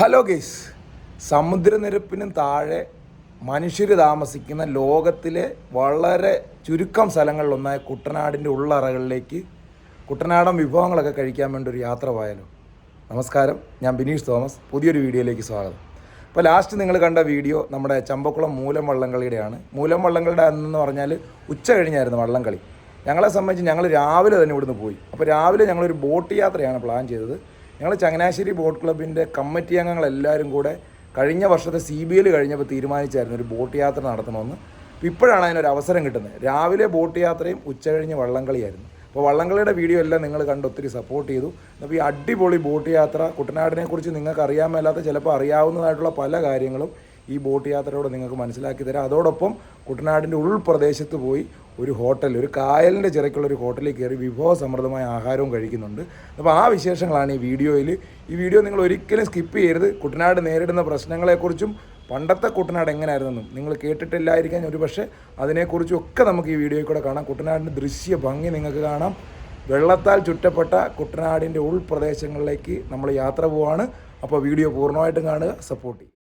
Hello guys സമുദ്രനിരപ്പിനും താഴെ മനുഷ്യർ താമസിക്കുന്ന ലോകത്തിലെ വളരെ ചുരുക്കം സ്ഥലങ്ങളിലൊന്നായ കുട്ടനാടിന്റെ ഉള്ളറകളിലേക്ക് കുട്ടനാടൻ വിഭവങ്ങളൊക്കെ കഴിക്കാൻ വേണ്ടി ഒരു യാത്ര പോയാലോ. നമസ്കാരം. ഞാൻ ബിനീഷ് തോമസ്. പുതിയൊരു വീഡിയോയിലേക്ക് സ്വാഗതം. അപ്പോൾ ലാസ്റ്റ് നിങ്ങൾ കണ്ട വീഡിയോ നമ്മുടെ ചമ്പക്കുളം മൂലം വള്ളംകളിയുടെയാണ് മൂലം വള്ളംകളിയുടെ അന്നെന്ന് പറഞ്ഞാൽ ഉച്ച കഴിഞ്ഞായിരുന്നു വള്ളംകളി. ഞങ്ങളെ സംബന്ധിച്ച് ഞങ്ങൾ രാവിലെ തന്നെ ഇവിടുന്ന് പോയി. അപ്പോൾ രാവിലെ ഞങ്ങളൊരു ബോട്ട് യാത്രയാണ് പ്ലാൻ ചെയ്തത്. ഞങ്ങൾ ചങ്ങനാശ്ശേരി ബോട്ട് ക്ലബിന്റെ കമ്മിറ്റി അംഗങ്ങളെല്ലാവരും കൂടെ കഴിഞ്ഞ വർഷത്തെ സി ബി എൽ കഴിഞ്ഞപ്പോൾ തീരുമാനിച്ചായിരുന്നു ഒരു ബോട്ട് യാത്ര നടത്തണമെന്ന്. അപ്പോൾ ഇപ്പോഴാണ് അതിനൊരു അവസരം കിട്ടുന്നത്. രാവിലെ ബോട്ട് യാത്രയും ഉച്ച കഴിഞ്ഞ് വള്ളംകളിയായിരുന്നു. അപ്പോൾ വള്ളംകളിയുടെ വീഡിയോ എല്ലാം നിങ്ങൾ കണ്ട് ഒത്തിരി സപ്പോർട്ട് ചെയ്തു. അപ്പോൾ ഈ അടിപൊളി ബോട്ട് യാത്ര കുട്ടനാടിനെക്കുറിച്ച് നിങ്ങൾക്ക് അറിയാമല്ലാത്ത ചിലപ്പോൾ അറിയാവുന്നതായിട്ടുള്ള പല കാര്യങ്ങളും ഈ ബോട്ട് യാത്രയോടെ നിങ്ങൾക്ക് മനസ്സിലാക്കി തരാം. അതോടൊപ്പം കുട്ടനാടിന്റെ ഉൾപ്രദേശത്ത് പോയി ഒരു ഹോട്ടൽ ഒരു കായലിന്റെ ചിറക്കുള്ള ഒരു ഹോട്ടലിൽ കയറി വിഭവസമൃദ്ധമായ ആഹാരവും കഴിക്കുന്നുണ്ട്. അപ്പോൾ ആ വിശേഷങ്ങളാണ് ഈ വീഡിയോയിൽ. ഈ വീഡിയോ നിങ്ങൾ ഒരിക്കലും സ്കിപ്പ് ചെയ്യരുത്. കുട്ടനാട് നേരിടുന്ന പ്രശ്നങ്ങളെക്കുറിച്ചും പണ്ടത്തെ കുട്ടനാട് എങ്ങനെയായിരുന്നെന്നും നിങ്ങൾ കേട്ടിട്ടില്ലായിരിക്കാൻ ഒരു പക്ഷേ അതിനെക്കുറിച്ചും ഒക്കെ നമുക്ക് ഈ വീഡിയോയിൽ കൂടെ കാണാം. കുട്ടനാടിന്റെ ദൃശ്യ ഭംഗി നിങ്ങൾക്ക് കാണാം. വെള്ളത്താൽ ചുറ്റപ്പെട്ട കുട്ടനാടിന്റെ ഉൾപ്രദേശങ്ങളിലേക്ക് നമ്മൾ യാത്ര പോവാണ്. അപ്പോൾ വീഡിയോ പൂർണമായിട്ടും കാണുക സപ്പോർട്ട് ചെയ്യും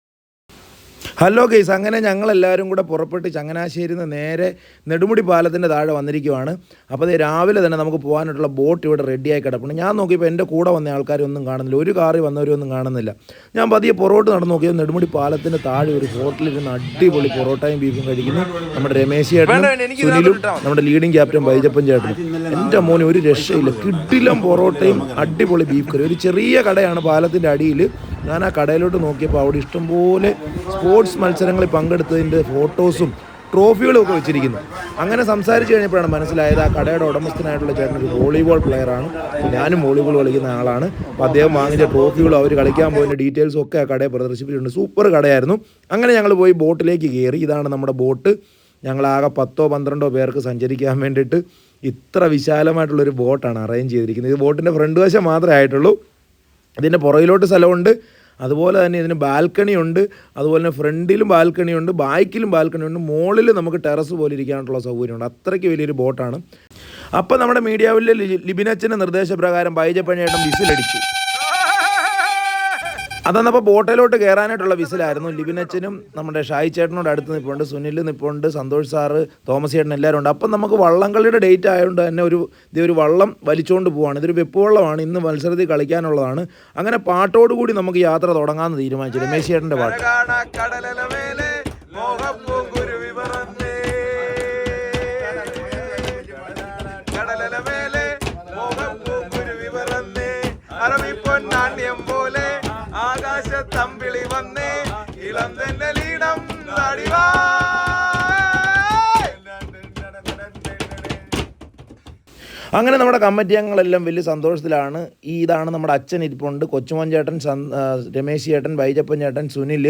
ഹലോ ഗെയ്സ് അങ്ങനെ ഞങ്ങളെല്ലാവരും കൂടെ പുറപ്പെട്ട് ചങ്ങനാശ്ശേരിയിൽ നിന്ന് നേരെ നെടുമുടി പാലത്തിന്റെ താഴെ വന്നിരിക്കുവാണ്. അപ്പോൾ അത് രാവിലെ തന്നെ നമുക്ക് പോകാനായിട്ടുള്ള ബോട്ട് ഇവിടെ റെഡിയായി കിടപ്പുണ്ട്. ഞാൻ നോക്കിയപ്പോൾ എന്റെ കൂടെ വന്ന ആൾക്കാരൊന്നും കാണുന്നില്ല. ഒരു കാറിൽ വന്നവരൊന്നും കാണുന്നില്ല. ഞാൻ പതിയെ പൊറോട്ട് നടന്ന് നോക്കിയത് നെടുമുടി പാലത്തിന്റെ താഴെ ഒരു ഹോട്ടലിരുന്ന് അടിപൊളി പൊറോട്ടയും ബീഫും കഴിക്കുന്നു. നമ്മുടെ രമേശ് ചേട്ടനും സുനിലും നമ്മുടെ ലീഡിംഗ് ക്യാപ്റ്റൻ ബൈജപ്പൻ ചേട്ടനും. എന്റെ മോനെ ഒരു രക്ഷയില്ല. കിട്ടിലും പൊറോട്ടയും അടിപൊളി ബീഫ് കറി. ഒരു ചെറിയ കടയാണ് പാലത്തിന്റെ അടിയിൽ ഞാൻ ആ കടയിലോട്ട് നോക്കിയപ്പോൾ അവിടെ ഇഷ്ടംപോലെ സ്പോർട്സ് മത്സരങ്ങളിൽ പങ്കെടുത്തതിന്റെ ഫോട്ടോസും ട്രോഫികളും ഒക്കെ വെച്ചിരിക്കുന്നു. അങ്ങനെ സംസാരിച്ച് കഴിഞ്ഞപ്പോഴാണ് മനസ്സിലായത് ആ കടയുടെ ഉടമസ്ഥനായിട്ടുള്ള ചേട്ടൻ ഒരു വോളിബോൾ പ്ലെയറാണ് ഞാനും വോളിബോൾ കളിക്കുന്ന ആളാണ്. അപ്പോൾ അദ്ദേഹം വാങ്ങിച്ച ട്രോഫികളും അവർ കളിക്കാൻ പോയതിന്റെ ഡീറ്റെയിൽസും ഒക്കെ ആ കടയെ പ്രദർശിപ്പിച്ചിട്ടുണ്ട്. സൂപ്പർ കടയായിരുന്നു. അങ്ങനെ ഞങ്ങൾ പോയി ബോട്ടിലേക്ക് കയറി. ഇതാണ് നമ്മുടെ ബോട്ട്. ഞങ്ങളാകെ പത്തോ പന്ത്രണ്ടോ പേർക്ക് സഞ്ചരിക്കാൻ വേണ്ടിയിട്ട് ഇത്ര വിശാലമായിട്ടുള്ളൊരു ബോട്ടാണ് അറേഞ്ച് ചെയ്തിരിക്കുന്നത്. ഇത് ബോട്ടിന്റെ ഫ്രണ്ട് വശം മാത്രമേ ആയിട്ടുള്ളൂ. ഇതിന്റെ പുറകിലോട്ട് സ്ഥലമുണ്ട്. അതുപോലെ തന്നെ ഇതിന് ബാൽക്കണി ഉണ്ട്. അതുപോലെ തന്നെ ഫ്രണ്ടിലും ബാൽക്കണി ഉണ്ട് ബാക്കിലും ബാൽക്കണി ഉണ്ട് മുകളിൽ നമുക്ക് ടെറസ് പോലെ ഇരിക്കാനുള്ള സൗകര്യമുണ്ട്. അത്രയ്ക്ക് വലിയൊരു ബോട്ടാണ്. അപ്പോൾ നമ്മുടെ മീഡിയാവിലെ ലിബിനച്ചന്റെ നിർദ്ദേശപ്രകാരം ബൈജപ്പണിയേട്ടൻ വിസിലടിച്ചു. അതന്നപ്പോൾ ബോട്ടിലോട്ട് കയറാനായിട്ടുള്ള വിസിലായിരുന്നു. ലിബിനച്ചനും നമ്മുടെ ഷായി ചേട്ടനോട് അടുത്ത് നിൽപ്പുണ്ട് സുനിൽ നിൽപ്പുണ്ട് സന്തോഷ് സാറ് തോമസ് ചേട്ടൻ എല്ലാവരും ഉണ്ട്. അപ്പം നമുക്ക് വള്ളംകളിയുടെ ഡേറ്റ് ആയതുകൊണ്ട് തന്നെ ഒരു ഇതേ ഒരു വള്ളം വലിച്ചുകൊണ്ട് പോവാണ്. ഇതൊരു വെപ്പ് വള്ളമാണ്. ഇന്ന് മത്സരത്തിൽ കളിക്കാനുള്ളതാണ്. അങ്ങനെ പാട്ടോടുകൂടി നമുക്ക് യാത്ര തുടങ്ങാമെന്ന് തീരുമാനിച്ചു. രമേശ് ചേട്ടന്റെ പാട്ട്. അങ്ങനെ നമ്മുടെ കമ്മിറ്റി അംഗങ്ങളെല്ലാം വലിയ സന്തോഷത്തിലാണ്. ഈ ഇതാണ് നമ്മുടെ അച്ഛൻ ഇരിപ്പുണ്ട്. കൊച്ചുമോൻ ചേട്ടൻ രമേശ് ചേട്ടൻ ബൈജപ്പൻ ചേട്ടൻ സുനിൽ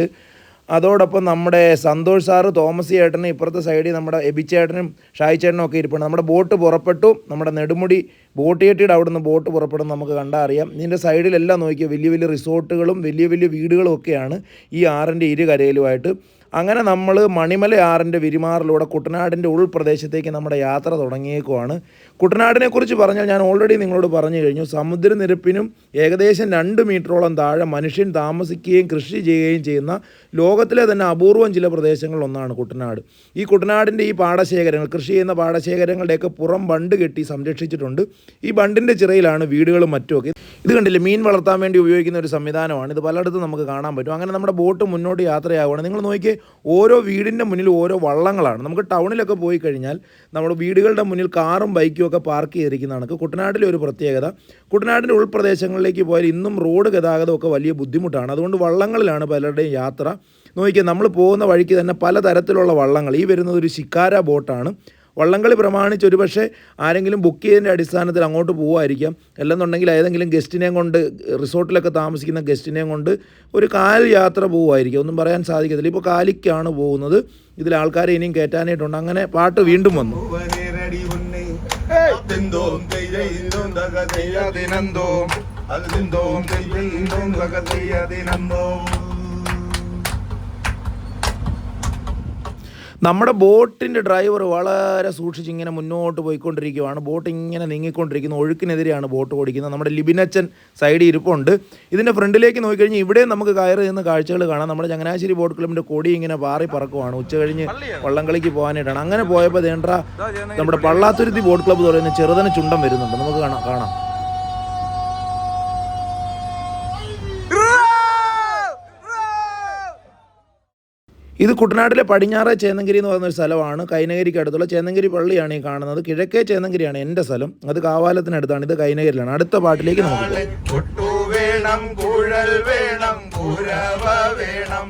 അതോടൊപ്പം നമ്മുടെ സന്തോഷ് സാറ് തോമസ് ചേട്ടനും ഇപ്പുറത്തെ സൈഡിൽ നമ്മുടെ എബി ചേട്ടനും ഷായി ചേട്ടനും ഒക്കെ ഇരിപ്പുണ്ട്. നമ്മുടെ ബോട്ട് പുറപ്പെട്ടു. നമ്മുടെ നെടുമുടി ബോട്ട് ചേട്ടിയുടെ അവിടെ നിന്ന് ബോട്ട് പുറപ്പെടും നമുക്ക് കണ്ടാൽ അറിയാം. ഇതിന്റെ സൈഡിലെല്ലാം നോക്കിയാൽ വലിയ വലിയ റിസോർട്ടുകളും വലിയ വലിയ വീടുകളും ഒക്കെയാണ് ഈ ആറിന്റെ ഇരു കരയിലുമായിട്ട് അങ്ങനെ നമ്മൾ മണിമല ആറിന്റെ വിരിമാറിലൂടെ കുട്ടനാടിന്റെ ഉൾപ്രദേശത്തേക്ക് നമ്മുടെ യാത്ര തുടങ്ങിയേക്കുവാണ്. കുട്ടനാടിനെ കുറിച്ച് പറഞ്ഞാൽ ഞാൻ ഓൾറെഡി നിങ്ങളോട് പറഞ്ഞു കഴിഞ്ഞു. സമുദ്രനിരപ്പിനും ഏകദേശം രണ്ട് മീറ്ററോളം താഴെ മനുഷ്യൻ താമസിക്കുകയും കൃഷി ചെയ്യുകയും ചെയ്യുന്ന ലോകത്തിലെ തന്നെ അപൂർവം ചില പ്രദേശങ്ങളിലൊന്നാണ് കുട്ടനാട്. ഈ കുട്ടനാടിന്റെ ഈ പാടശേഖരങ്ങൾ കൃഷി ചെയ്യുന്ന പാടശേഖരങ്ങളുടെയൊക്കെ പുറം ബണ്ട് കെട്ടി സംരക്ഷിച്ചിട്ടുണ്ട്. ഈ ബണ്ടിന്റെ ചിറയിലാണ് വീടുകളും മറ്റുമൊക്കെ. ഇത് കണ്ടില്ലേ മീൻ വളർത്താൻ വേണ്ടി ഉപയോഗിക്കുന്ന ഒരു സംവിധാനമാണ്. ഇത് പലയിടത്തും നമുക്ക് കാണാൻ പറ്റും. അങ്ങനെ നമ്മുടെ ബോട്ട് മുന്നോട്ട് യാത്രയാവുകയാണ്. നിങ്ങൾ നോക്കിയേ ഓരോ വീടിന്റെ മുന്നിൽ ഓരോ വള്ളങ്ങളാണ്. നമുക്ക് ടൗണിലൊക്കെ പോയി കഴിഞ്ഞാൽ നമ്മുടെ വീടുകളുടെ മുന്നിൽ കാറും ബൈക്കും ഒക്കെ പാർക്ക് ചെയ്തിരിക്കുന്ന കണക്ക്. കുട്ടനാട്ടിലെ ഒരു പ്രത്യേകത കുട്ടനാടിന്റെ ഉൾപ്രദേശങ്ങളിലേക്ക് പോയാൽ ഇന്നും റോഡ് ഗതാഗതമൊക്കെ വലിയ ബുദ്ധിമുട്ടാണ്. അതുകൊണ്ട് വള്ളങ്ങളിലാണ് പലരുടെയും യാത്ര. നോക്കിയാൽ നമ്മൾ പോകുന്ന വഴിക്ക് തന്നെ പലതരത്തിലുള്ള വള്ളങ്ങൾ ഈ വരുന്നത് ഒരു ശിക്കാര ബോട്ടാണ്. വള്ളംകളി പ്രമാണിച്ച് ഒരുപക്ഷെ ആരെങ്കിലും ബുക്ക് ചെയ്തതിന്റെ അടിസ്ഥാനത്തിൽ അങ്ങോട്ട് പോകുമായിരിക്കാം അല്ലെന്നുണ്ടെങ്കിൽ ഏതെങ്കിലും ഗസ്റ്റിനെയും കൊണ്ട് റിസോർട്ടിലൊക്കെ താമസിക്കുന്ന ഗസ്റ്റിനെയും കൊണ്ട് ഒരു കാൽ യാത്ര പോകുമായിരിക്കും ഒന്നും പറയാൻ സാധിക്കത്തില്ല. ഇപ്പോൾ കാലിക്കാണ് പോകുന്നത്. ഇതിൽ ആൾക്കാരെ ഇനിയും കയറ്റാനായിട്ടുണ്ട്. അങ്ങനെ പാട്ട് വീണ്ടും വന്നു. തിന്തോം തെയ്യയിന്തോം തക ദിനന്തോ. അത് തിന്തോം തെയ്യയിന്തോം തക തെയ്യതിനന്തോ നമ്മുടെ ബോട്ടിന്റെ ഡ്രൈവർ വളരെ സൂക്ഷിച്ച് ഇങ്ങനെ മുന്നോട്ട് പോയിക്കൊണ്ടിരിക്കുകയാണ് ബോട്ട് ഇങ്ങനെ നീങ്ങിക്കൊണ്ടിരിക്കുന്നു. ഒഴുക്കിനെതിരെയാണ് ബോട്ട് ഓടിക്കുന്നത്. നമ്മുടെ ലിബിനച്ചൻ സൈഡിൽ ഇരിപ്പുണ്ട്. ഇതിന്റെ ഫ്രണ്ടിലേക്ക് നോക്കിക്കഴിഞ്ഞാൽ ഇവിടെ നമുക്ക് കയറി നിന്ന് കാഴ്ചകൾ കാണാം. നമ്മുടെ ചങ്ങനാശ്ശേരി ബോട്ട് ക്ലബിന്റെ കൊടി ഇങ്ങനെ പാറി പറക്കുവാണ്. ഉച്ച കഴിഞ്ഞ് വള്ളംകളിക്ക് പോകാനായിട്ടാണ്. അങ്ങനെ പോയപ്പോൾ ദേണ്ട നമ്മുടെ പള്ളാത്തുരുത്തി ബോട്ട് ക്ലബ്ബ് പറയുന്ന ചെറുതന ചുണ്ടം വരുന്നുണ്ട്. നമുക്ക് കാണാം കാണാം. ഇത് കുട്ടനാട്ടിലെ പടിഞ്ഞാറെ ചേന്നങ്കിരി എന്ന് പറയുന്ന ഒരു സ്ഥലമാണ്. കൈനഗിരിക്ക് അടുത്തുള്ള ചേന്നങ്കിരി പള്ളിയാണ് ഈ കാണുന്നത്. കിഴക്കേ ചേന്നങ്കിരിയാണ് എന്റെ സ്ഥലം. അത് കാവാലത്തിനടുത്താണ്. ഇത് കൈനഗിരിലാണ്. അടുത്ത പാട്ടിലേക്ക് നമുക്ക്. വേണം കുഴൽ വേണം വേണം.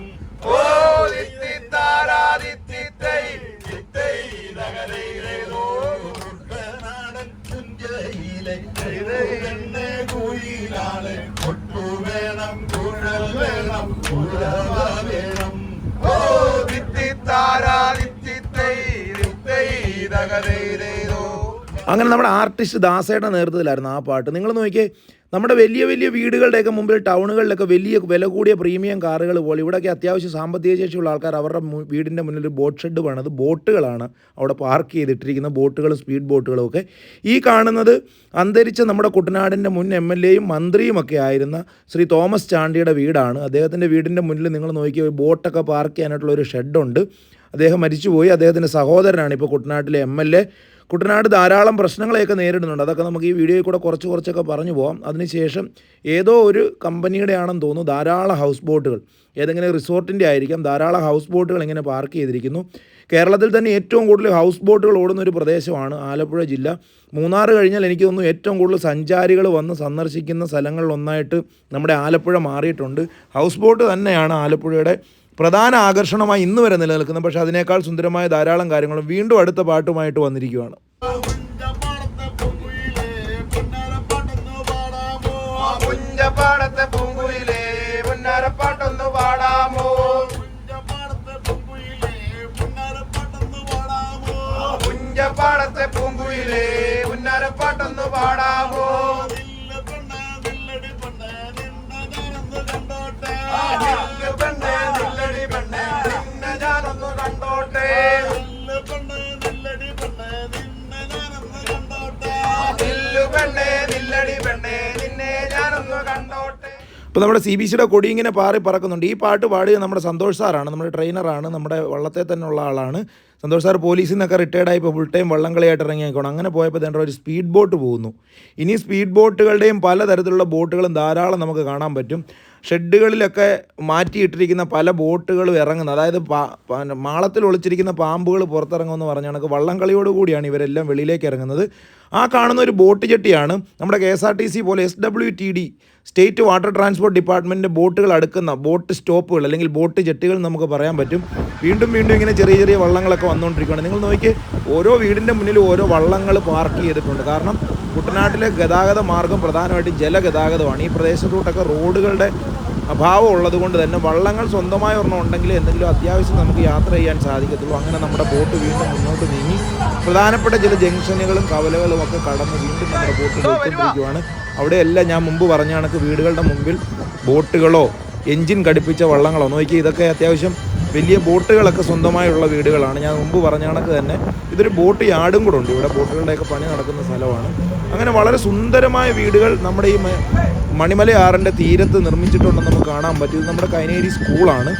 കൊട്ടു വേണം കുഴൽ വേണം കുരവ parar അങ്ങനെ നമ്മുടെ ആർട്ടിസ്റ്റ് ദാസയുടെ നേതൃത്വത്തിലായിരുന്നു ആ പാട്ട്. നിങ്ങൾ നോക്കിയേ നമ്മുടെ വലിയ വലിയ വീടുകളുടെയൊക്കെ മുമ്പിൽ ടൗണുകളിലൊക്കെ വലിയ വില കൂടിയ പ്രീമിയം കാറുകൾ പോലെ ഇവിടെയൊക്കെ അത്യാവശ്യം സാമ്പത്തിക ശേഷിയുള്ള ആൾക്കാർ അവരുടെ വീടിന്റെ മുന്നിൽ ഒരു ബോട്ട് ഷെഡ് പണിത് ബോട്ടുകളാണ് അവിടെ പാർക്ക് ചെയ്തിട്ടിരിക്കുന്ന ബോട്ടുകളും സ്പീഡ് ബോട്ടുകളും ഒക്കെ. ഈ കാണുന്നത് അന്തരിച്ച നമ്മുടെ കുട്ടനാടിന്റെ മുൻ എം എൽ എയും മന്ത്രിയുമൊക്കെ ആയിരുന്ന ശ്രീ തോമസ് ചാണ്ടിയുടെ വീടാണ്. അദ്ദേഹത്തിന്റെ വീടിന്റെ മുന്നിൽ നിങ്ങൾ നോക്കിയ ബോട്ടൊക്കെ പാർക്ക് ചെയ്യാനായിട്ടുള്ള ഒരു ഷെഡുണ്ട്. അദ്ദേഹം മരിച്ചുപോയി. അദ്ദേഹത്തിന്റെ സഹോദരനാണ് ഇപ്പോൾ കുട്ടനാട്ടിലെ എം എൽ എ. കുട്ടനാട് ധാരാളം പ്രശ്നങ്ങളെയൊക്കെ നേരിടുന്നുണ്ട്. അതൊക്കെ നമുക്ക് ഈ വീഡിയോയിൽ കൂടെ കുറച്ച് കുറച്ചൊക്കെ പറഞ്ഞു പോകാം അതിനുശേഷം ഏതോ ഒരു കമ്പനിയുടെ ആണെന്ന് തോന്നുന്നു ധാരാളം ഹൗസ് ബോട്ടുകൾ. ഏതെങ്കിലും റിസോർട്ടിന്റെ ആയിരിക്കാം. ധാരാളം ഹൗസ് ബോട്ടുകൾ ഇങ്ങനെ പാർക്ക് ചെയ്തിരിക്കുന്നു. കേരളത്തിൽ തന്നെ ഏറ്റവും കൂടുതൽ ഹൗസ് ബോട്ടുകൾ ഓടുന്ന ഒരു പ്രദേശമാണ് ആലപ്പുഴ ജില്ല. മൂന്നാർ കഴിഞ്ഞാൽ എനിക്ക് തോന്നുന്നു ഏറ്റവും കൂടുതൽ സഞ്ചാരികൾ വന്ന് സന്ദർശിക്കുന്ന സ്ഥലങ്ങളിലൊന്നായിട്ട് നമ്മുടെ ആലപ്പുഴ മാറിയിട്ടുണ്ട്. ഹൗസ് ബോട്ട് തന്നെയാണ് ആലപ്പുഴയുടെ പ്രധാന ആകർഷണമായി ഇന്ന് വരെ നിലനിൽക്കുന്നത് പക്ഷേ അതിനേക്കാൾ സുന്ദരമായ ധാരാളം കാര്യങ്ങളും വീണ്ടും അടുത്ത പാട്ടുമായിട്ട് വന്നിരിക്കുകയാണ്. പാടാമോ പാടാമോ കണ്ടോട്ടെ പെണ്ണേ നില്ലടി നിന്നെ ഞാനൊന്ന് കണ്ടോട്ടെ അപ്പോൾ നമ്മുടെ സി ബി സിയുടെ കൊടി ഇങ്ങനെ പാറി പറക്കുന്നുണ്ട്. ഈ പാട്ട് പാടുക നമ്മുടെ സന്തോഷ് സാറാണ് നമ്മുടെ ട്രെയിനറാണ് നമ്മുടെ വള്ളത്തെ തന്നെയുള്ള ആളാണ്. സന്തോഷ് സാർ പോലീസിൽ നിന്നൊക്കെ റിട്ടയർഡ് ആയിപ്പോൾ ഫുൾ ടൈം വള്ളം കളിയായിട്ട് ഇറങ്ങിയേക്കണം അങ്ങനെ പോയപ്പോൾ തന്നെ ഒരു സ്പീഡ് ബോട്ട് പോകുന്നു. ഇനി സ്പീഡ് ബോട്ടുകളുടെയും പലതരത്തിലുള്ള ബോട്ടുകളും ധാരാളം നമുക്ക് കാണാൻ പറ്റും. ഷെഡുകളിലൊക്കെ മാറ്റിയിട്ടിരിക്കുന്ന പല ബോട്ടുകളും ഇറങ്ങുന്നത് അതായത് മാളത്തിൽ ഒളിച്ചിരിക്കുന്ന പാമ്പുകൾ പുറത്തിറങ്ങുമെന്ന് പറഞ്ഞ കണക്ക് വള്ളം കളിയോട് കൂടിയാണ് ഇവരെല്ലാം വെളിയിലേക്ക് ഇറങ്ങുന്നത്. ആ കാണുന്ന ഒരു ബോട്ട് ജെട്ടിയാണ് നമ്മുടെ K S R T C പോലെ S W T D state water transport ഡിപ്പാർട്ട്മെന്റിന്റെ ബോട്ടുകൾ അടുക്കുന്ന ബോട്ട് സ്റ്റോപ്പുകൾ അല്ലെങ്കിൽ ബോട്ട് ജെട്ടികൾ നമുക്ക് പറയാൻ പറ്റും. വീണ്ടും വീണ്ടും ഇങ്ങനെ ചെറിയ ചെറിയ വള്ളങ്ങളൊക്കെ വന്നുകൊണ്ടിരിക്കുകയാണ്. നിങ്ങൾ നോക്കി ഓരോ വീടിന്റെ മുന്നിൽ ഓരോ വള്ളങ്ങൾ പാർക്ക് ചെയ്തിട്ടുണ്ട്. കാരണം കുട്ടനാട്ടിലെ ഗതാഗത മാർഗം പ്രധാനമായിട്ടും ജലഗതാഗതമാണ്. ഈ പ്രദേശത്തോട്ടൊക്കെ റോഡുകളുടെ അഭാവം ഉള്ളത് കൊണ്ട് തന്നെ വള്ളങ്ങൾ സ്വന്തമായ ഒരെണ്ണം ഉണ്ടെങ്കിൽ എന്തെങ്കിലും അത്യാവശ്യം നമുക്ക് യാത്ര ചെയ്യാൻ സാധിക്കത്തുള്ളൂ. അങ്ങനെ നമ്മുടെ ബോട്ട് വീണ്ടും മുന്നോട്ട് നീങ്ങി. പ്രധാനപ്പെട്ട ചില ജംഗ്ഷനുകളും കവലകളും ഒക്കെ കടന്ന് വീണ്ടും നമ്മുടെ ബോട്ട് പോയിക്കൊണ്ടിരിക്കുകയാണ്. അവിടെയെല്ലാം ഞാൻ മുമ്പ് പറഞ്ഞ കണക്ക് വീടുകളുടെ മുമ്പിൽ ബോട്ടുകളോ എഞ്ചിൻ ഘടിപ്പിച്ച വള്ളങ്ങളോ നോക്കി ഇതൊക്കെ അത്യാവശ്യം വലിയ ബോട്ടുകളൊക്കെ സ്വന്തമായുള്ള വീടുകളാണ്. ഞാൻ മുമ്പ് പറഞ്ഞ കണക്ക് തന്നെ ഇതൊരു ബോട്ട് യാർഡും കൂടെ ഉണ്ട്. ഇവിടെ ബോട്ടുകളുടെയൊക്കെ പണി നടക്കുന്ന സ്ഥലമാണ്. അങ്ങനെ വളരെ സുന്ദരമായ വീടുകൾ നമ്മുടെ ഈ മണിമലയാറിന്റെ തീരത്ത് നിർമ്മിച്ചിട്ടുണ്ടെന്ന് നമുക്ക് കാണാൻ പറ്റും. ഇത് നമ്മുടെ കൈനേരി സ്കൂളാണ്.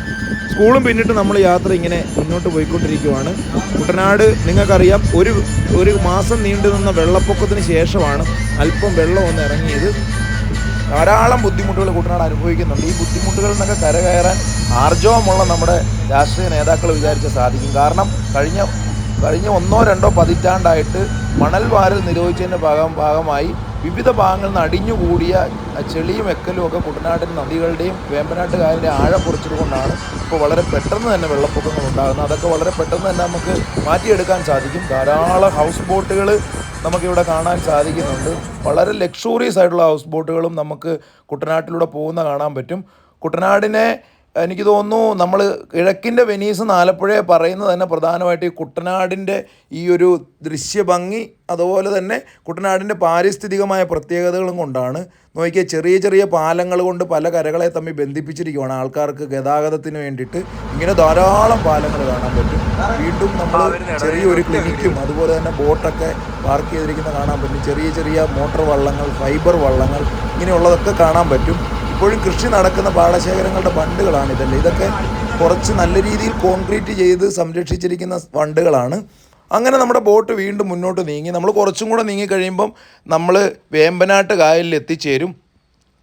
സ്കൂളും പിന്നിട്ട് നമ്മൾ യാത്ര ഇങ്ങനെ മുന്നോട്ട് പോയിക്കൊണ്ടിരിക്കുവാണ്. കുട്ടനാട് നിങ്ങൾക്കറിയാം ഒരു ഒരു മാസം നീണ്ടു നിന്ന വെള്ളപ്പൊക്കത്തിന് ശേഷമാണ് അല്പം വെള്ളം ഒന്ന് ഇറങ്ങിയത്. ധാരാളം ബുദ്ധിമുട്ടുകൾ കുട്ടനാട് അനുഭവിക്കുന്നുണ്ട്. ഈ ബുദ്ധിമുട്ടുകളിൽ നിന്നൊക്കെ കരകയറാൻ ആർജവമുള്ള നമ്മുടെ രാഷ്ട്രീയ നേതാക്കൾ വിചാരിച്ച സാധിക്കും. കാരണം കഴിഞ്ഞ കഴിഞ്ഞ ഒന്നോ രണ്ടോ പതിറ്റാണ്ടായിട്ട് മണൽ വാരൽ നിരോധിച്ചതിന്റെ ഭാഗം ഭാഗമായി വിവിധ ഭാഗങ്ങളിൽ നിന്ന് അടിഞ്ഞുകൂടിയ ചെളിയും എക്കലും ഒക്കെ കുട്ടനാട്ടിൻ നദികളുടെയും വേമ്പനാട്ട് കായലിന്റെ ആഴം കുറച്ചതുകൊണ്ടാണ് ഇപ്പോൾ വളരെ പെട്ടെന്ന് തന്നെ വെള്ളപ്പൊക്കങ്ങൾ ഉണ്ടാകുന്നത്. അതൊക്കെ വളരെ പെട്ടെന്ന് തന്നെ നമുക്ക് മാറ്റിയെടുക്കാൻ സാധിക്കും. ധാരാളം ഹൗസ് ബോട്ടുകൾ നമുക്കിവിടെ കാണാൻ സാധിക്കുന്നുണ്ട്. വളരെ ലക്ഷൂറിയസ് ആയിട്ടുള്ള ഹൗസ് ബോട്ടുകളും നമുക്ക് കുട്ടനാട്ടിലൂടെ പോകുന്ന കാണാൻ പറ്റും. കുട്ടനാടിനെ എനിക്ക് തോന്നുന്നു നമ്മൾ കിഴക്കിന്റെ വെനീസ് എന്ന് ആലപ്പുഴയെ പറയുന്നത് തന്നെ പ്രധാനമായിട്ട് ഈ കുട്ടനാടിന്റെ ഈ ഒരു ദൃശ്യഭംഗി അതുപോലെ തന്നെ കുട്ടനാടിന്റെ പാരിസ്ഥിതികമായ പ്രത്യേകതകളും കൊണ്ടാണ്. നോക്കിയ ചെറിയ ചെറിയ പാലങ്ങൾ കൊണ്ട് പല കരകളെ തമ്മിൽ ബന്ധിപ്പിച്ചിരിക്കുകയാണ് ആൾക്കാർക്ക് ഗതാഗതത്തിന് വേണ്ടിയിട്ട്. ഇങ്ങനെ ധാരാളം പാലങ്ങൾ കാണാൻ പറ്റും. വീണ്ടും നമ്മൾ ചെറിയൊരു ക്ലിനിക്കും അതുപോലെ തന്നെ ബോട്ടൊക്കെ പാർക്ക് ചെയ്തിരിക്കുന്ന കാണാൻ പറ്റും. ചെറിയ ചെറിയ മോട്ടോർ വള്ളങ്ങൾ ഫൈബർ വള്ളങ്ങൾ ഇങ്ങനെയുള്ളതൊക്കെ കാണാൻ പറ്റും. ഇപ്പോഴും കൃഷി നടക്കുന്ന പാടശേഖരങ്ങളുടെ ബണ്ടുകളാണ് ഇതല്ലേ. ഇതൊക്കെ കുറച്ച് നല്ല രീതിയിൽ കോൺക്രീറ്റ് ചെയ്ത് സംരക്ഷിച്ചിരിക്കുന്ന ബണ്ടുകളാണ് അങ്ങനെ നമ്മുടെ ബോട്ട് വീണ്ടും മുന്നോട്ട് നീങ്ങി. നമ്മൾ കുറച്ചും കൂടെ നീങ്ങി കഴിയുമ്പം നമ്മൾ വേമ്പനാട്ട് കായലിൽ എത്തിച്ചേരും.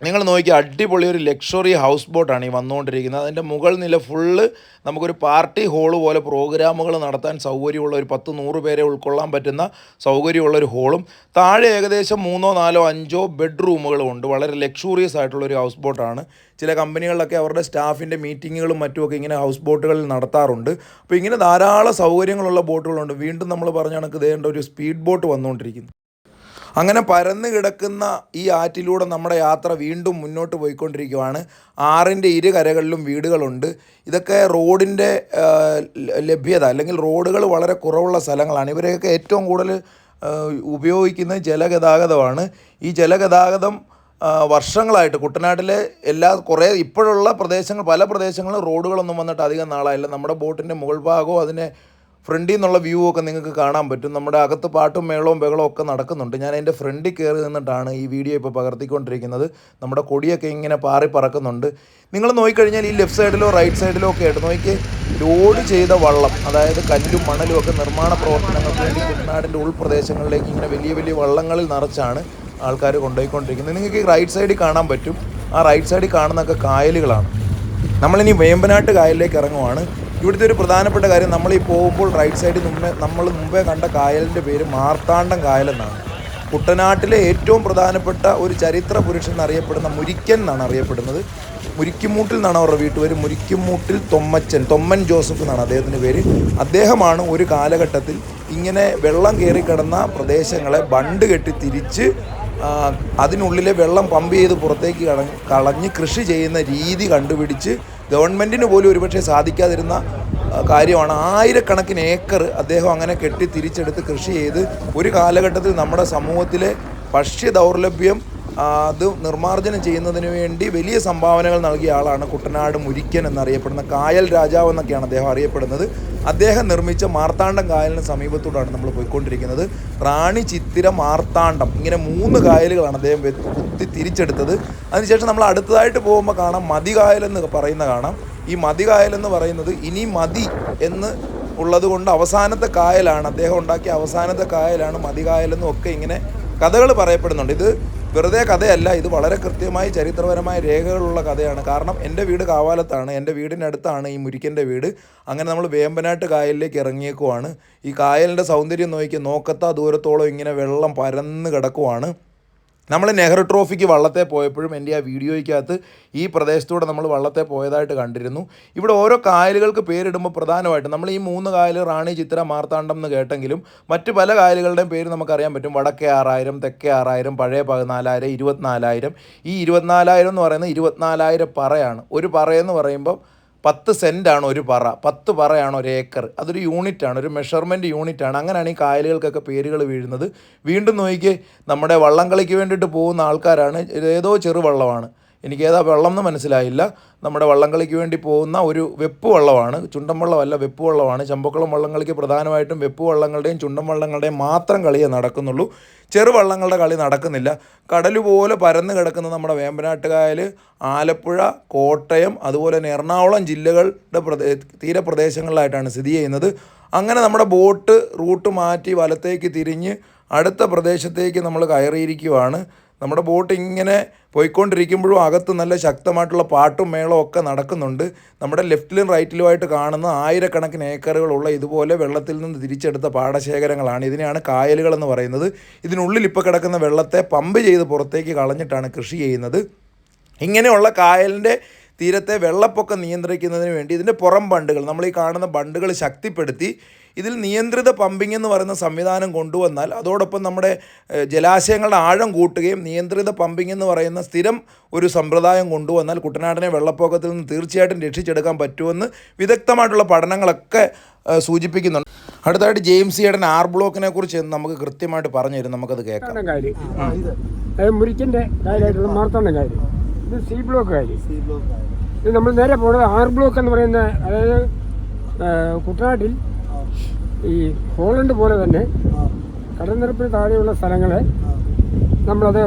നിങ്ങൾ നോക്കിയാൽ അടിപൊളി ഒരു ലക്ഷറി ഹൗസ് ബോട്ടാണ് ഈ വന്നുകൊണ്ടിരിക്കുന്നത്. അതിന്റെ മുകൾ നില ഫുള്ള് നമുക്കൊരു പാർട്ടി ഹോൾ പോലെ പ്രോഗ്രാമുകൾ നടത്താൻ സൗകര്യമുള്ള ഒരു പത്ത് നൂറ് പേരെ ഉൾക്കൊള്ളാൻ പറ്റുന്ന സൗകര്യമുള്ള ഒരു ഹോളും താഴെ ഏകദേശം മൂന്നോ നാലോ അഞ്ചോ ബെഡ്റൂമുകളും ഉണ്ട്. വളരെ ലക്ഷൂറിയസ് ആയിട്ടുള്ള ഒരു ഹൗസ് ബോട്ടാണ് ചില കമ്പനികളിലൊക്കെ അവരുടെ സ്റ്റാഫിന്റെ മീറ്റിങ്ങുകളും മറ്റുമൊക്കെ ഇങ്ങനെ ഹൗസ് ബോട്ടുകളിൽ നടത്താറുണ്ട്. അപ്പോൾ ഇങ്ങനെ ധാരാളം സൗകര്യങ്ങളുള്ള ബോട്ടുകളുണ്ട് വീണ്ടും നമ്മൾ പറഞ്ഞ കണക്ക് ഇതേണ്ട ഒരു സ്പീഡ് ബോട്ട് വന്നുകൊണ്ടിരിക്കുന്നു. അങ്ങനെ പരന്ന് കിടക്കുന്ന ഈ ആറ്റിലൂടെ നമ്മുടെ യാത്ര വീണ്ടും മുന്നോട്ട് പോയിക്കൊണ്ടിരിക്കുകയാണ് ആറിന്റെ ഇരു കരകളിലും വീടുകളുണ്ട്. ഇതൊക്കെ റോഡിന്റെ ലഭ്യത അല്ലെങ്കിൽ റോഡുകൾ വളരെ കുറവുള്ള സ്ഥലങ്ങളാണ്. ഇവരെയൊക്കെ ഏറ്റവും കൂടുതൽ ഉപയോഗിക്കുന്നത് ജലഗതാഗതമാണ്. ഈ ജലഗതാഗതം വർഷങ്ങളായിട്ട് കുട്ടനാട്ടിലെ എല്ലാ കുറേ ഇപ്പോഴുള്ള പ്രദേശങ്ങൾ പല പ്രദേശങ്ങളും റോഡുകളൊന്നും വന്നിട്ട് അധികം നാളായില്ല. നമ്മുടെ ബോട്ടിന്റെ മുകൾ ഭാഗവും അതിനെ ഫ്രണ്ടിൽ നിന്നുള്ള വ്യൂ ഒക്കെ നിങ്ങൾക്ക് കാണാൻ പറ്റും. നമ്മുടെ അകത്ത് പാട്ടും മേളവും ബഹളവും ഒക്കെ നടക്കുന്നുണ്ട്. ഞാൻ എന്റെ ഫ്രണ്ടിൽ കയറി നിന്നിട്ടാണ് ഈ വീഡിയോ ഇപ്പോൾ പകർത്തിക്കൊണ്ടിരിക്കുന്നത്. നമ്മുടെ കൊടിയൊക്കെ ഇങ്ങനെ പാറി പറക്കുന്നുണ്ട്. നിങ്ങൾ നോക്കിക്കഴിഞ്ഞാൽ ഈ ലെഫ്റ്റ് സൈഡിലോ റൈറ്റ് സൈഡിലോ ഒക്കെ ആയിട്ട് നോക്കി ലോഡ് ചെയ്ത വള്ളം അതായത് കല്ലും മണലും ഒക്കെ നിർമ്മാണ പ്രവർത്തനങ്ങൾക്ക് വേണ്ടി കുട്ടനാടിന്റെ ഉൾപ്രദേശങ്ങളിലേക്ക് ഇങ്ങനെ വലിയ വലിയ വള്ളങ്ങളിൽ നിറച്ചാണ് ആൾക്കാർ കൊണ്ടുപോയിക്കൊണ്ടിരിക്കുന്നത്. നിങ്ങൾക്ക് ഈ റൈറ്റ് സൈഡിൽ കാണാൻ പറ്റും. ആ റൈറ്റ് സൈഡിൽ കാണുന്നൊക്കെ കായലുകളാണ്. നമ്മളിനി വേമ്പനാട്ട് കായലിലേക്ക് ഇറങ്ങുവാണ്. ഇവിടുത്തെ ഒരു പ്രധാനപ്പെട്ട കാര്യം നമ്മൾ ഈ പോകുമ്പോൾ റൈറ്റ് സൈഡിൽ മുമ്പേ നമ്മൾ മുമ്പേ കണ്ട കായലിന്റെ പേര് മാർത്താണ്ഡം കായലെന്നാണ് കുട്ടനാട്ടിലെ ഏറ്റവും പ്രധാനപ്പെട്ട ഒരു ചരിത്ര പുരുഷൻ എന്നറിയപ്പെടുന്ന മുരിക്കൻ എന്നാണ് അറിയപ്പെടുന്നത്. മുരിക്കുമൂട്ടിൽ നിന്നാണ് അവരുടെ വീട്ടുപേര് മുരിക്കുമൂട്ടിൽ തൊമ്മച്ചൻ തൊമ്മൻ ജോസഫ് എന്നാണ് അദ്ദേഹത്തിന്റെ പേര്. അദ്ദേഹമാണ് ഒരു കാലഘട്ടത്തിൽ ഇങ്ങനെ വെള്ളം കയറി കിടന്ന പ്രദേശങ്ങളെ ബണ്ട് കെട്ടി തിരിച്ച് അതിനുള്ളിലെ വെള്ളം പമ്പ് ചെയ്ത് പുറത്തേക്ക് കളഞ്ഞ് കളഞ്ഞ് കൃഷി ചെയ്യുന്ന രീതി കണ്ടുപിടിച്ച് ഗവൺമെന്റിന് പോലും ഒരുപക്ഷെ സാധിക്കാതിരുന്ന കാര്യമാണ് ആയിരക്കണക്കിന് ഏക്കർ അദ്ദേഹം അങ്ങനെ കെട്ടി തിരിച്ചെടുത്ത് കൃഷി ചെയ്ത് ഒരു കാലഘട്ടത്തിൽ നമ്മുടെ സമൂഹത്തിലെ ഭക്ഷ്യ ദൗർലഭ്യം അത് നിർമ്മാർജനം ചെയ്യുന്നതിന് വേണ്ടി വലിയ സംഭാവനകൾ നൽകിയ ആളാണ് കുട്ടനാട് മുരിക്കൻ എന്നറിയപ്പെടുന്ന കായൽ രാജാവ് എന്നൊക്കെയാണ് അദ്ദേഹം അറിയപ്പെടുന്നത്. അദ്ദേഹം നിർമ്മിച്ച മാർത്താണ്ഡം കായലിന് സമീപത്തൂടാണ് നമ്മൾ പോയിക്കൊണ്ടിരിക്കുന്നത്. റാണി ചിത്തിര മാർത്താണ്ഡം. ഇങ്ങനെ മൂന്ന് കായലുകളാണ് അദ്ദേഹം കുത്തി തിരിച്ചെടുത്തത്. അതിനുശേഷം നമ്മൾ അടുത്തതായിട്ട് പോകുമ്പോൾ കാണാം മതികായൽ എന്ന് പറയുന്ന കാണാം. ഈ മതികായൽ എന്ന് പറയുന്നത് ഇനി മതി എന്ന് ഉള്ളത് കൊണ്ട് അവസാനത്തെ കായലാണ്. അദ്ദേഹം ഉണ്ടാക്കിയ അവസാനത്തെ കായലാണ് മതികായലെന്നും ഒക്കെ ഇങ്ങനെ കഥകൾ പറയപ്പെടുന്നുണ്ട്. ഇത് വെറുതെ കഥയല്ല ഇത് വളരെ കൃത്യമായി ചരിത്രപരമായ രേഖകളുള്ള കഥയാണ്. കാരണം എന്റെ വീട് കാവാലത്താണ് എന്റെ വീടിനടുത്താണ് ഈ മുരിക്കന്റെ വീട്. അങ്ങനെ നമ്മൾ വേമ്പനാട്ട് കായലിലേക്ക് ഇറങ്ങിയേക്കുവാണ്. ഈ കായലിന്റെ സൗന്ദര്യം നോക്കി നോക്കത്താ ദൂരത്തോളം ഇങ്ങനെ വെള്ളം പരന്ന് കിടക്കുവാണ്. നമ്മൾ നെഹ്റു ട്രോഫിക്ക് വള്ളത്തെ പോയപ്പോഴും എന്റെ ആ വീഡിയോയ്ക്കകത്ത് ഈ പ്രദേശത്തൂടെ നമ്മൾ വള്ളത്തെ പോയതായിട്ട് കണ്ടിരുന്നു. ഇവിടെ ഓരോ കായലുകൾക്ക് പേരിടുമ്പോൾ പ്രധാനമായിട്ടും നമ്മൾ ഈ മൂന്ന് കായൽ റാണി ചിത്ര മാർത്താണ്ഡം എന്ന് കേട്ടെങ്കിലും മറ്റ് പല കായലുകളുടെയും പേര് നമുക്കറിയാൻ പറ്റും. വടക്കേ ആറായിരം തെക്കേ ആറായിരം പഴയ പതിനാലായിരം ഇരുപത്തിനാലായിരം. ഈ ഇരുപത്തിനാലായിരം എന്ന് പറയുന്നത് ഇരുപത്തിനാലായിരം പറയാണ്. ഒരു പറയെന്ന് പറയുമ്പോൾ പത്ത് സെന്റാണ് ഒരു പറ പത്ത് പറയാണ് ഒരു ഏക്കർ. അതൊരു യൂണിറ്റാണ് ഒരു മെഷർമെന്റ് യൂണിറ്റാണ്. അങ്ങനെയാണ് ഈ കായലുകൾക്കൊക്കെ പേരുകൾ വീഴുന്നത്. വീണ്ടും നോക്കിയേ നമ്മുടെ വള്ളം കളിക്ക് വേണ്ടിയിട്ട് പോകുന്ന ആൾക്കാരാണ് ഏതോ ചെറുവള്ളമാണ്. എനിക്ക് ഏതാ വെള്ളം എന്ന് മനസ്സിലായില്ല. നമ്മുടെ വള്ളംകളിക്ക് വേണ്ടി പോകുന്ന ഒരു വെപ്പ് വള്ളമാണ്. ചുണ്ടൻ വള്ളമല്ല വെപ്പ് വള്ളമാണ്. ചമ്പക്കുളം വള്ളംകളിക്ക് പ്രധാനമായിട്ടും വെപ്പ് വള്ളങ്ങളുടെയും ചുണ്ടൻ വള്ളങ്ങളുടെയും മാത്രം കളിയേ നടക്കുന്നുള്ളൂ. ചെറുവള്ളങ്ങളുടെ കളി നടക്കുന്നില്ല. കടൽ പോലെ പരന്ന് കിടക്കുന്ന നമ്മുടെ വേമ്പനാട്ടുകായൽ ആലപ്പുഴ കോട്ടയം അതുപോലെ തന്നെ എറണാകുളം ജില്ലകളുടെ പ്രദേ തീരപ്രദേശങ്ങളിലായിട്ടാണ് സ്ഥിതി ചെയ്യുന്നത്. അങ്ങനെ നമ്മുടെ ബോട്ട് റൂട്ട് മാറ്റി വലത്തേക്ക് തിരിഞ്ഞ് അടുത്ത പ്രദേശത്തേക്ക് നമ്മൾ കയറിയിരിക്കുവാണ്. നമ്മുടെ ബോട്ട് ഇങ്ങനെ പോയിക്കൊണ്ടിരിക്കുമ്പോഴും അകത്ത് നല്ല ശക്തമായിട്ടുള്ള പാട്ടും മേളവും ഒക്കെ നടക്കുന്നുണ്ട്. നമ്മുടെ ലെഫ്റ്റിലും റൈറ്റിലുമായിട്ട് കാണുന്ന ആയിരക്കണക്കിന് ഏക്കറുകളുള്ള ഇതുപോലെ വെള്ളത്തിൽ നിന്ന് തിരിച്ചെടുത്ത പാടശേഖരങ്ങളാണ്. ഇതിനെയാണ് കായലുകളെന്ന് പറയുന്നത്. ഇതിനുള്ളിൽ ഇപ്പോൾ കിടക്കുന്ന വെള്ളത്തെ പമ്പ് ചെയ്ത് പുറത്തേക്ക് കളഞ്ഞിട്ടാണ് കൃഷി ചെയ്യുന്നത്. ഇങ്ങനെയുള്ള കായലിന്റെ തീരത്തെ വെള്ളപ്പൊക്കം നിയന്ത്രിക്കുന്നതിന് വേണ്ടി ഇതിന്റെ പുറം ബണ്ടുകൾ നമ്മൾ ഈ കാണുന്ന ബണ്ടുകൾ ശക്തിപ്പെടുത്തി ഇതിൽ നിയന്ത്രിത പമ്പിംഗ് എന്ന് പറയുന്ന സംവിധാനം കൊണ്ടുവന്നാൽ അതോടൊപ്പം നമ്മുടെ ജലാശയങ്ങളുടെ ആഴം കൂട്ടുകയും നിയന്ത്രിത പമ്പിംഗ് എന്ന് പറയുന്ന സ്ഥിരം ഒരു സമ്പ്രദായം കൊണ്ടുവന്നാൽ കുട്ടനാടിനെ വെള്ളപ്പൊക്കത്തിൽ നിന്ന് തീർച്ചയായിട്ടും രക്ഷിച്ചെടുക്കാൻ പറ്റുമെന്ന് വിദഗ്ധമായിട്ടുള്ള പഠനങ്ങളൊക്കെ സൂചിപ്പിക്കുന്നുണ്ട്. അടുത്തായിട്ട് ജെയിംസ് ഈടൻ ആർ ബ്ലോക്കിനെ കുറിച്ച് നമുക്ക് കൃത്യമായിട്ട് പറഞ്ഞു തരും നമുക്കത് കേൾക്കാം. മുരിക്കിന്റെ ഇത് സി ബ്ലോക്ക് ആയിരിക്കും. ഇത് നമ്മൾ നേരെ പോണത് ആർ ബ്ലോക്ക് എന്ന് പറയുന്ന അതായത് കുട്ടനാട്ടിൽ ഈ ഹോളണ്ട് പോലെ തന്നെ കടൽനിരപ്പിന് താഴെയുള്ള സ്ഥലങ്ങളെ നമ്മളത്